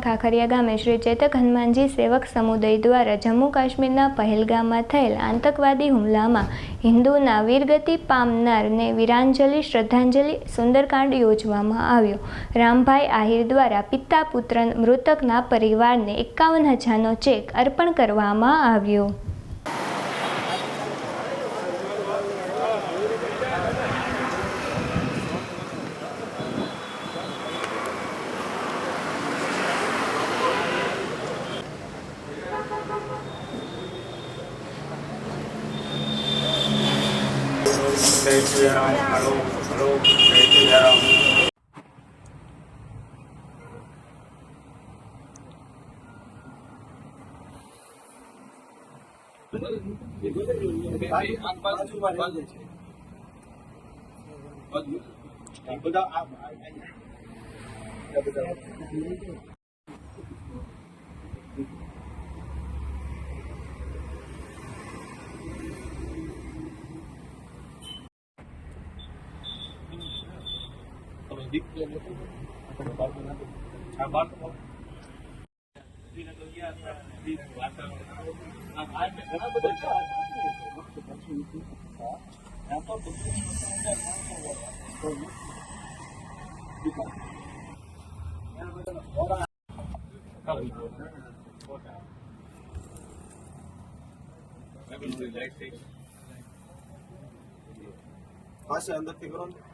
ખાખરિયા ગામે શ્રી ચેતક હનુમાનજી સેવક સમુદાય દ્વારા જમ્મુ કાશ્મીરના પહેલગામમાં થયેલ આતંકવાદી હુમલામાં હિન્દુના વીરગતિ પામનારને વીરાંજલિ, શ્રદ્ધાંજલિ, સુંદરકાંડ યોજવામાં આવ્યો. રામભાઈ આહિર દ્વારા પિતા પુત્ર મૃતકના પરિવારને એકાવન હજારનો ચેક અર્પણ કરવામાં આવ્યો. જય શ્રી રામ હલો હલો જય શ્રી રામ પાસે અંદરથી કરો ને ઇધર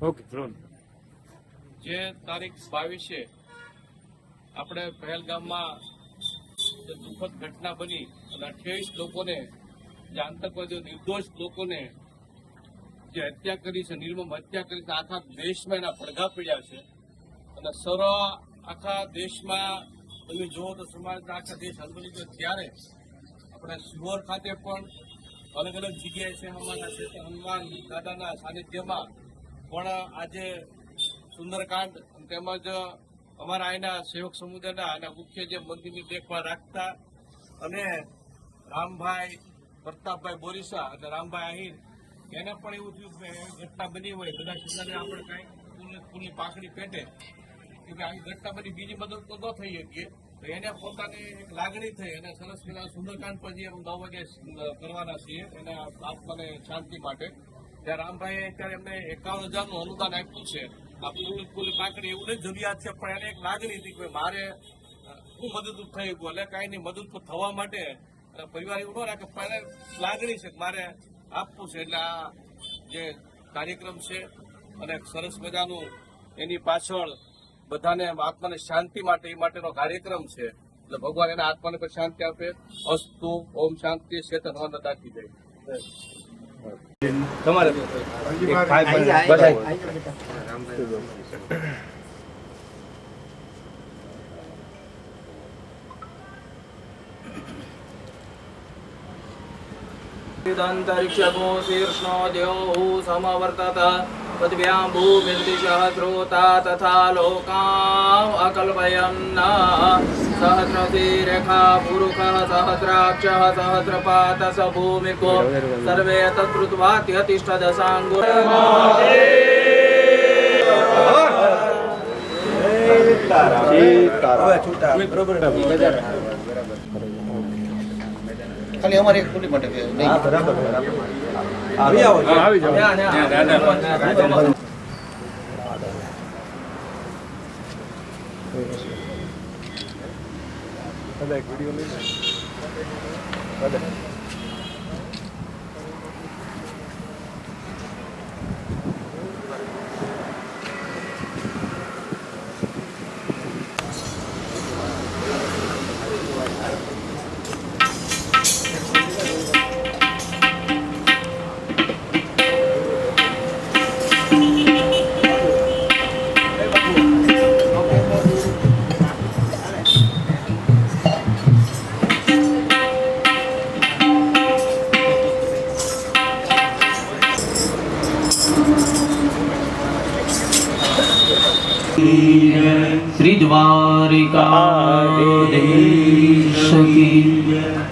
ઓકે જે તારીખ બાવીસે આપણે પહેલગામમાં દુઃખદ ઘટના બની અને અઠ્યાવીસ લોકોને જે આતંકવાદીઓ નિર્દોષ લોકોને જે હત્યા કરી છે, નિર્મમ હત્યા કરી છે, આખા દેશમાં એના પડઘા પડ્યા છે. અને સર, આખા દેશમાં તમે જુઓ તો સમાજના આખા દેશ હલબલી ગયો ત્યારે આપણે સિહોર ખાતે પણ અલગ અલગ જગ્યાએ છે, હનુમાનના છે હનુમાન દાદાના સાનિધ્યમાં પણ આજે સુંદરકાંડ તેમજ અમારા અહીંના સેવક સમુદાયના અને મુખ્ય જે મંદિરની દેખભાળ રાખતા અને રામભાઈ પ્રતાપભાઈ બોરીસા અને રામભાઈ આહિર, એને પણ એવું થયું કે ઘટના બની હોય કદાચ એને આપણે કાંઈ ફૂલ- ફૂલની પાકડી પેટે કે આવી ઘટના બની, બીજી મદદ તો ન થઈ શકીએ. તો એને પોતાની એક લાગણી થઈ અને સરસ પેલા સુંદરકાંડ પછી અમે નવ વાગે કરવાના છીએ, એને આત્માને શાંતિ માટે. ત્યાં રામભાઈએ અત્યારે એમને એકાવન હજારનું અનુદાન આપ્યું છે. આ ફૂલ ફૂલ પાકડી એવું નહીં જરૂરિયાત છે, પણ એને એક લાગણી હતી કે મારે શું મદદરૂપ થઈ ગયું એટલે કાંઈ નહીં મદદરૂપ થવા માટે પરિવાર એવું ન રાખે પણ લાગણી છે મારે આપવું છે. એટલે આ જે કાર્યક્રમ છે અને સરસ મજાનું એની પાછળ બધાને આત્માને શાંતિ માટે એ માટેનો કાર્યક્રમ છે. એટલે ભગવાન એના આત્માને પણ શાંતિ આપે. અસ્તુ ઓમ શાંતિ ચેતન દાખી જાય તમારે ક્ષિદંતરિક્ષભૂશીર્ષ્ણો દ્યોઃ સમવર્તત પૃથ્વ્યાં ભૂમિર્દિશઃ શ્રોતા તથા લોકામ અકલ્પયન્ન સહસ્રશીરેખા પુરુષઃ સહસ્રાક્ષः સહસ્રપાત સ ભૂમિકો સર્વે તત્કૃત્વા ત્યતિષ્ઠદ સાંગુ ખાલી અમારે એક ખુલ્લી માટે કે નહીં બરાબર આવી જાઓ. દાદા એક વીડિયો લઈ લે. દાદા. શ્રી દ્વારિકાધીશ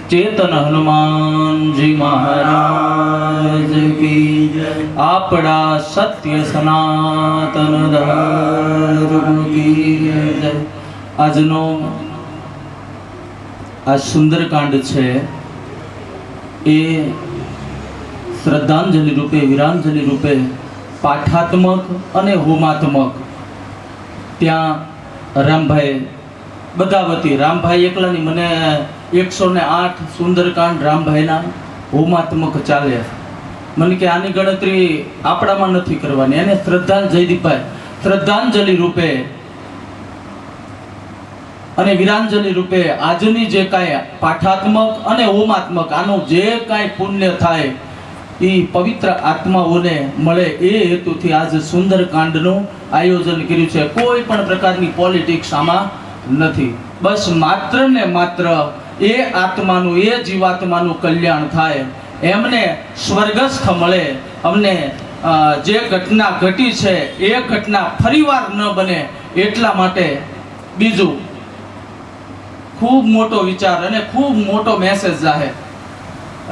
ચેતન હનુમાનજી મહારાજ કી આપણા સત્ય સનાતન આજનો આ સુંદરકાંડ છે એ શ્રદ્ધાંજલિ રૂપે વિરાંજલિ રૂપે પાઠાત્મક અને હોમાત્મક ત્યાં રામભાઈ, બધા વતી. રામભાઈ એકલાની મને એકસો ને આઠ સુંદરકાંડ રામભાઈના હોમાત્મક ચાલે મને કે આની ગણતરી આપણામાં નથી કરવાની. એને શ્રદ્ધાંજ જયદીપભાઈ, શ્રદ્ધાંજલિ રૂપે અને વિરાંજલિ રૂપે આજની જે કાંઈ પાઠાત્મક અને હોમાત્મક, આનું જે કાંઈ પુણ્ય થાય એ પવિત્ર આત્માઓને મળે એ હેતુથી આજ સુંદરકાંડનું આયોજન કર્યું છે. કોઈ પણ પ્રકારની પોલિટિક્સ આમાં નથી. બસ માત્ર ને માત્ર એ આત્માનું, એ જીવાત્માનું કલ્યાણ થાય. એમને સ્વર્ગસ્થ મળે. અમને જે ઘટના ઘટી છે, એ ઘટના ફરીવાર ન બને એટલા માટે બીજું ખૂબ મોટો વિચાર અને ખૂબ મોટો મેસેજ જાહેર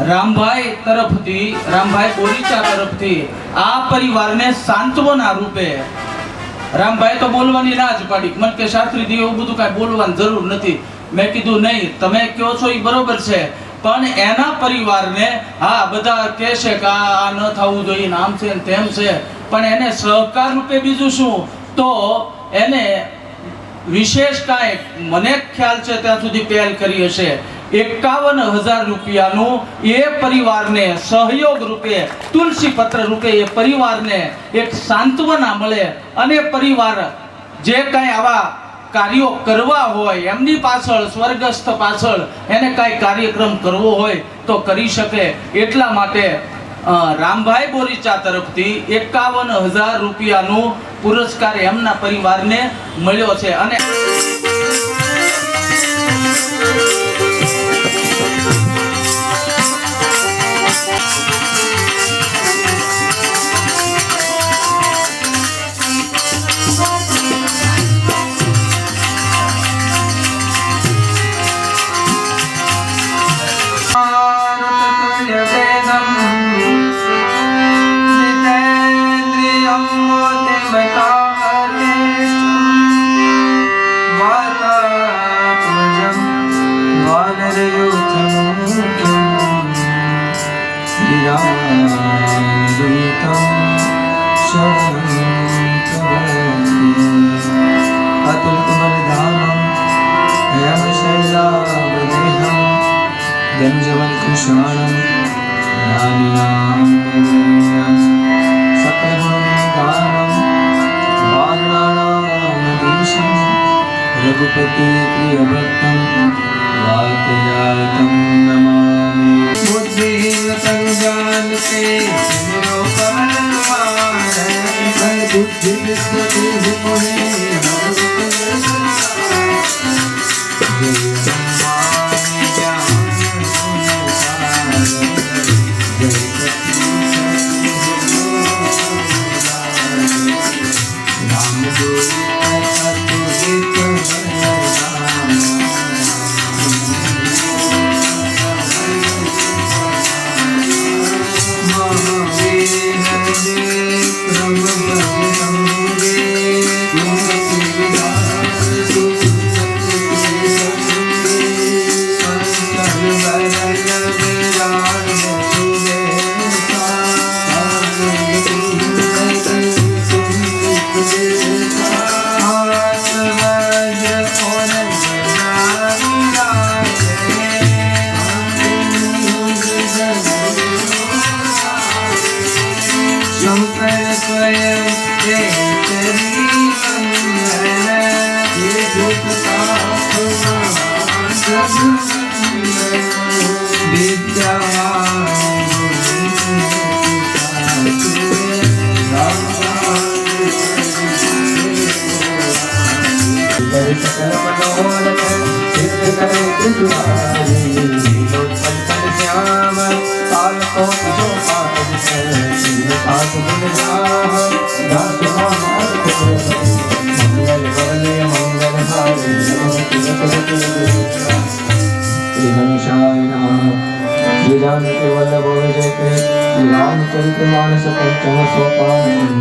રામભાઈ તરફથી, રામભાઈ બોરીચા તરફથી આ પરિવારને સાંત્વના રૂપે રામભાઈ તો બોલવાની ના જ પાડી. મને કે શાસ્ત્રીજી, એવું બધું કાંઈ બોલવાની જરૂર નથી. મેં કીધું, નહીં, તમે કહો છો એ બરોબર છે. પણ એના પરિવારને, હા, બધા કહે છે કે આ ન થવું જોઈએ આમ છે ને તેમ છે. પણ એને સહકાર રૂપે બીજું શું? તો એને વિશેષ કાંઈ, મને ખ્યાલ છે ત્યાં સુધી પહેલ કરી હશે. એકાવન હજાર રૂપિયાનું એ પરિવારને સહયોગ રૂપે, તુલસી પત્ર રૂપે એ પરિવારને એક સાંત્વના મળે અને પરિવાર જે કાંઈ આવા કાર્યો કરવા હોય, એમની પાછળ, સ્વર્ગસ્થ પાછળ એને કાંઈ કાર્યક્રમ કરવો હોય તો કરી શકે. એટલા માટે રામભાઈ બોરીચા તરફથી એકાવન હજાર રૂપિયાનું પુરસ્કાર એમના પરિવારને મળ્યો છે. અને रघुपति प्रियव्रतं वाकजातं नमामि बुद्धिहीन संजान बुद्धि सकल मनोरथ सिद्ध करे तुझारी लोकपंचन श्याम काल को तुझो पाप सर पाप गुण राम दास महार मंगल वरले मंगल हारी नमो श्री घनश्याय नमः श्री राम केवल बोल जय रामचरित मानस पंचम सोपान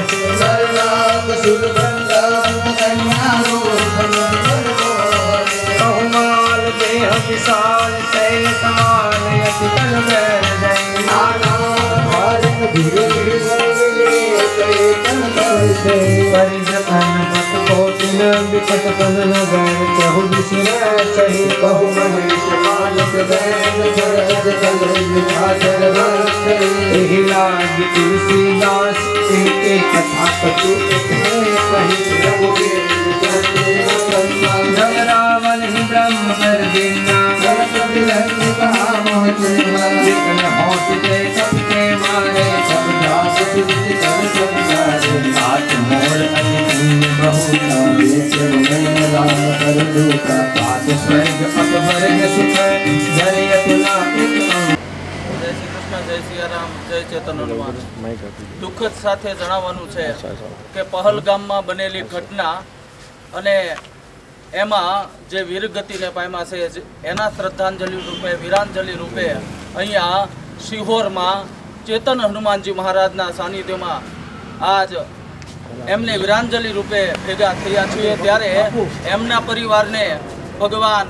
Gracias. विकट पवन गण कहु विसरा सही कहु महेश मानस बैन जगत कलई विचार एहि लाग तुलसीदास के कथा कछु कही रघुवीर जग रावण ही ब्रह्म कर दिना जगत बिलहन कहा मोह चिन्ह विकन होत जय सबके मारे દુઃખદ સાથે જણાવવાનું છે કે પહલગામમાં બનેલી ઘટના અને એમાં જે વીરગતિને પામ્યા છે, એના શ્રદ્ધાંજલિ રૂપે, વીરાંજલિ રૂપે અહીંયા શિહોરમાં ચેતન હનુમાનજી મહારાજના સાનિધ્યમાં આજ એમને વિરાંજલિ રૂપે ભેગા થયા છીએ. ત્યારે એમના પરિવારને ભગવાન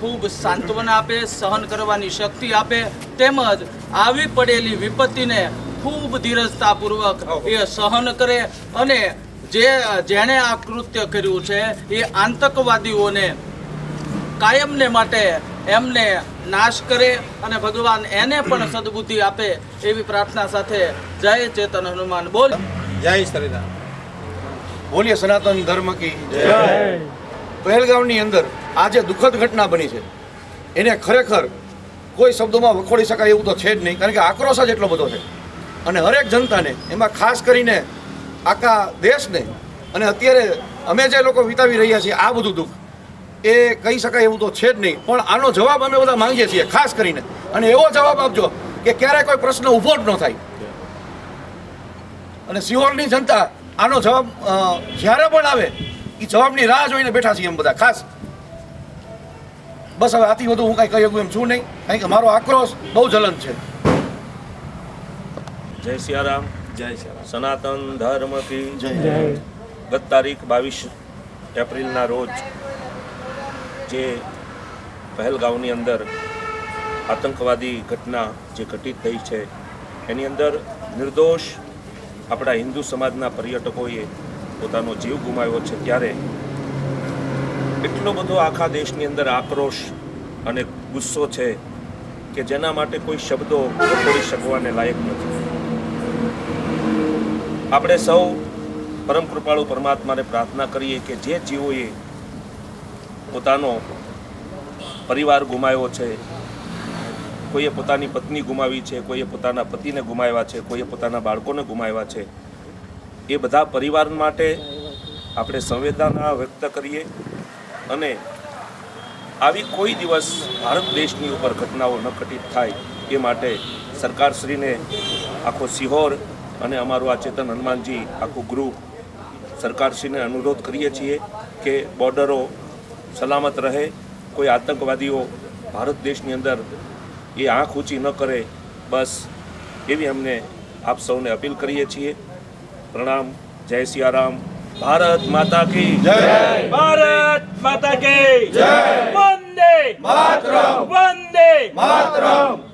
ખૂબ સાંત્વના આપે, સહન કરવાની શક્તિ આપે, તેમજ આવી પડેલી વિપત્તિને ખૂબ ધીરજતાપૂર્વક એ સહન કરે અને જે, જેણે આ કૃત્ય કર્યું છે, એ આતંકવાદીઓને કાયમને માટે એમને નાશ કરે અને ભગવાન એને પણ સદબુદ્ધિ આપે એવી પ્રાર્થના સાથે જય ચેતન હનુમાન. બોલ. જય શ્રીરામ. બોલીએ સનાતન ધર્મ કી જય. પહેલગામની અંદર આ જે દુઃખદ ઘટના બની છે. એને ખરેખર કોઈ શબ્દોમાં વખોડી શકાય એવું તો છે જ નહીં કારણ કે આક્રોશ જ એટલો બધો છે. અને હરેક જનતાને એમાં ખાસ કરીને આખા દેશને અને અત્યારે અમે જે લોકો વિતાવી રહ્યા છીએ આ બધું દુઃખ. એ કહી શકાય એવું તો છે જ નહીં. પણ આનો જવાબ અમે બધા માંગીએ છીએ ખાસ કરીને. અને એવો જવાબ આપજો કે ક્યારે કોઈ પ્રશ્ન ઊભો જ ન થાય. અને સિહોરની જનતા આનો જવાબ જ્યારે પણ આવે એ જવાબની રાહ જોઈને બેઠા છીએ એમ બધા ખાસ. બસ હવે આથી વધુ હું કાંઈ કહી શકું એમ છું નહીં કારણ કે મારો આક્રોશ બહુ જલન છે. જય સિયારામ. જય સનાતન ધર્મ કી જય. ગત તારીખ બાવીસ એપ્રિલના રોજ જે પહેલગાંવની અંદર આતંકવાદી ઘટના જે ઘટિત થઈ છે, એની અંદર નિર્દોષ આપણા હિન્દુ સમાજના પર્યટકોએ પોતાનો જીવ ગુમાવ્યો છે ત્યારે એટલો બધો આખા દેશની અંદર આક્રોશ અને ગુસ્સો છે કે જેના માટે કોઈ શબ્દો વખોડી શકવાને લાયક નથી. આપણે સૌ પરમ કૃપાળુ પરમાત્માને પ્રાર્થના કરીએ કે જે જીવોએ પોતાનો પરિવાર ગુમાવ્યો છે. કોઈએ પોતાની પત્ની ગુમાવી છે, કોઈએ પોતાના પતિને ગુમાવ્યા છે, કોઈએ પોતાના બાળકોને ગુમાવ્યા છે. એ બધા પરિવાર માટે આપણે સંવેદના વ્યક્ત કરીએ અને આવી કોઈ દિવસ ભારત દેશની ઉપર ઘટનાઓ ન ઘટિત થાય એ માટે સરકારશ્રીને આખો સિહોર અને અમારું આ ચેતન હનુમાનજી, આખું ગ્રુપ સરકારશ્રીને અનુરોધ કરીએ છીએ કે બોર્ડરો સલામત રહે કોઈ આતંકવાદીઓ ભારત દેશની અંદર એ આંખ ઊંચી ન કરે બસ એવી અમને આપ સૌને અપીલ કરીએ છીએ. પ્રણામ જય સિયારામ. ભારત માતા કી જય. ભારત માતા કી જય. વંદે માતરમ. વંદે માતરમ.